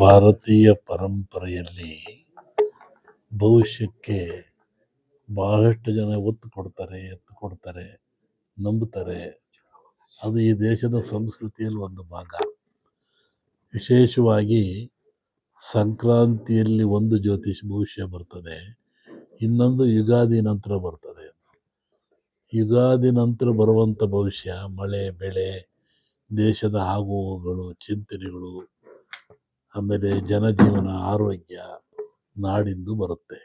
ಭಾರತೀಯ ಪರಂಪರೆಯಲ್ಲಿ ಭವಿಷ್ಯಕ್ಕೆ ಬಹಳಷ್ಟು ಜನ ಒತ್ತು ಕೊಡ್ತಾರೆ, ಎತ್ತು ಕೊಡ್ತಾರೆ, ನಂಬುತ್ತಾರೆ. ಅದು ಈ ದೇಶದ ಸಂಸ್ಕೃತಿಯಲ್ಲಿ ಒಂದು ಭಾಗ. ವಿಶೇಷವಾಗಿ ಸಂಕ್ರಾಂತಿಯಲ್ಲಿ ಒಂದು ಜ್ಯೋತಿಷ್ ಭವಿಷ್ಯ ಬರ್ತದೆ, ಇನ್ನೊಂದು ಯುಗಾದಿ ನಂತರ ಬರ್ತದೆ. ಯುಗಾದಿ ನಂತರ ಬರುವಂಥ ಭವಿಷ್ಯ ಮಳೆ, ಬೆಳೆ ದೇಶದ ಆಗುಹೋಗುಗಳು ಚಿಂತನೆಗಳು, ಆಮೇಲೆ ಜನಜೀವನ, ಆರೋಗ್ಯ, ನಾಡಿಂದು ಬರುತ್ತೆ.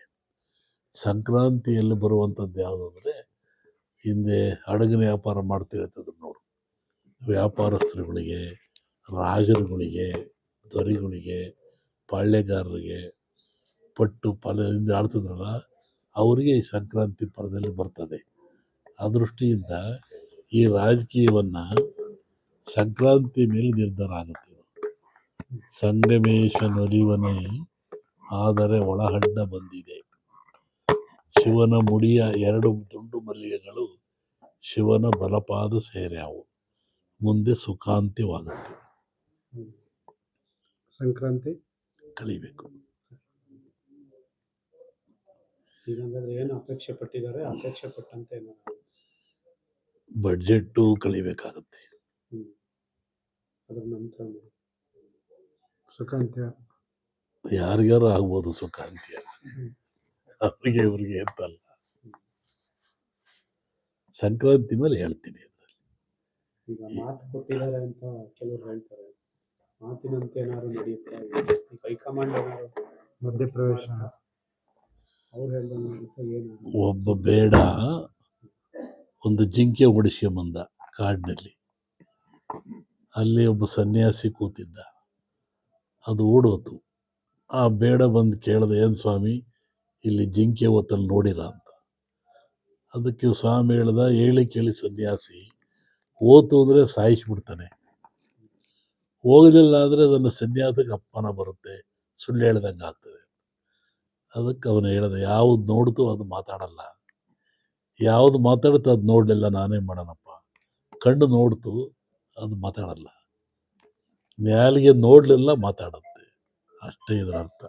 ಸಂಕ್ರಾಂತಿಯಲ್ಲಿ ಬರುವಂಥದ್ದು ಯಾವುದು ಅಂದರೆ ಹಿಂದೆ ಹಡಗಿನ ವ್ಯಾಪಾರ ಮಾಡ್ತಿರ್ತದ್ರು ನೋಡು. ವ್ಯಾಪಾರಸ್ಥರುಗಳಿಗೆ, ರಾಜರುಗಳಿಗೆ, ದೊರೆಗಳಿಗೆ, ಪಾಳ್ಯಗಾರರಿಗೆ, ಪಟ್ಟು ಫಲದಿಂದ ಆಡ್ತಿದ್ರಲ್ಲ, ಅವರಿಗೆ ಈ ಸಂಕ್ರಾಂತಿ ಪರದಲ್ಲಿ ಬರ್ತದೆ. ಆ ದೃಷ್ಟಿಯಿಂದ ಈ ರಾಜಕೀಯವನ್ನು ಸಂಕ್ರಾಂತಿ ಮೇಲೆ ನಿರ್ಧಾರ ಆಗುತ್ತೆ ಇದು. ಸಂಗಮೇಶ ನಲಿವನೆ ಆದರೆ ಒಳಹಡ್ಡ ಬಂದಿದೆ. ಶಿವನ ಮುಡಿಯ ಎರಡು ತುಂಡು ಮಲ್ಲಿಗೆಗಳು ಶಿವನ ಬಲಪಾದ ಸೇರ್ಯಾವು ಮುಂದೆ ಸುಖಾಂತ್ಯವಾಗುತ್ತೆ. ಸಂಕ್ರಾಂತಿ? ಕಲಿಬೇಕು. ಏನು ಅಪೇಕ್ಷೆ ಪಟ್ಟಿದ್ದಾರೆ? ಅಪೇಕ್ಷೆ ಪಟ್ಟಂತೆ ಬಡ್ಜೆಟ್ಟು ಕಳಿಬೇಕಾಗುತ್ತೆ ಅದ್ರ ನಂತರ ಸುಖಾಂತ್ಯ. ಯಾರಿಗಾರು ಆಗ್ಬೋದು ಸುಖಾಂತ್ಯ. ಅವರಿಗೆ ಇವ್ರಿಗೆ ಅಂತಲ್ಲ. ಸಂಕ್ರಾಂತಿ ಮೇಲೆ ಹೇಳ್ತೀನಿ ಅದರಲ್ಲಿ. ಈಗ ಮಾತು ಕೊಟ್ಟಿದ್ದಾರೆ ಅಂತ ಕೆಲವರು ಹೇಳ್ತಾರೆ. ಮಾತಿನಂತೆ ಏನಾದ್ರು ನಡೆಯುತ್ತಾ? ಈಗ ಹೈಕಮಾಂಡ್ ಏನಾದ್ರು ಮಧ್ಯಪ್ರವೇಶ. ಅವ್ರು ಹೇಳ್ದಂಗೆ ಏನು? ಒಬ್ಬ ಬೇಡ. ಒಂದು ಜಿಂಕೆ ಓಡಿಸ್ಕೊಂಬಂದ ಕಾಡಿನಲ್ಲಿ. ಅಲ್ಲಿ ಒಬ್ಬ ಸನ್ಯಾಸಿ ಕೂತಿದ್ದ. ಅದು ಓಡೋತು. ಆ ಬೇಡ ಬಂದು ಕೇಳಿದೆ, ಏನು ಸ್ವಾಮಿ, ಇಲ್ಲಿ ಜಿಂಕೆ ಹೊತ್ತಲ್ಲಿ ನೋಡಿರ ಅಂತ. ಅದಕ್ಕೆ ಸ್ವಾಮಿ ಹೇಳ್ದ, ಹೇಳಿ ಕೇಳಿ ಸನ್ಯಾಸಿ ಓತು ಅಂದರೆ ಸಾಯಿಸಿಬಿಡ್ತಾನೆ. ಹೋಗಲಿಲ್ಲ ಅಂದರೆ ಅದನ್ನು ಸನ್ಯಾಸಕ್ಕೆ ಅಪ್ಪನ ಬರುತ್ತೆ, ಸುಳ್ಳು ಹೇಳ್ದಂಗೆ ಆಗ್ತದೆ. ಅದಕ್ಕೆ ಅವನು ಹೇಳ್ದೆ, ಯಾವುದು ನೋಡ್ತು ಅದು ಮಾತಾಡಲ್ಲ. ಯಾವುದು ಮಾತಾಡುತ್ತೋ ಅದು ನೋಡಲಿಲ್ಲ ನಾನೇ ಮಾಡೋಣಪ್ಪ. ಕಣ್ಣು ನೋಡ್ತು. ಅದು ಮಾತಾಡಲ್ಲ. ನ್ಯಾಲಿಗೆ ನೋಡಲಿಲ್ಲ ಮಾತಾಡುತ್ತೆ. ಅಷ್ಟೇ ಇದರ ಅರ್ಥ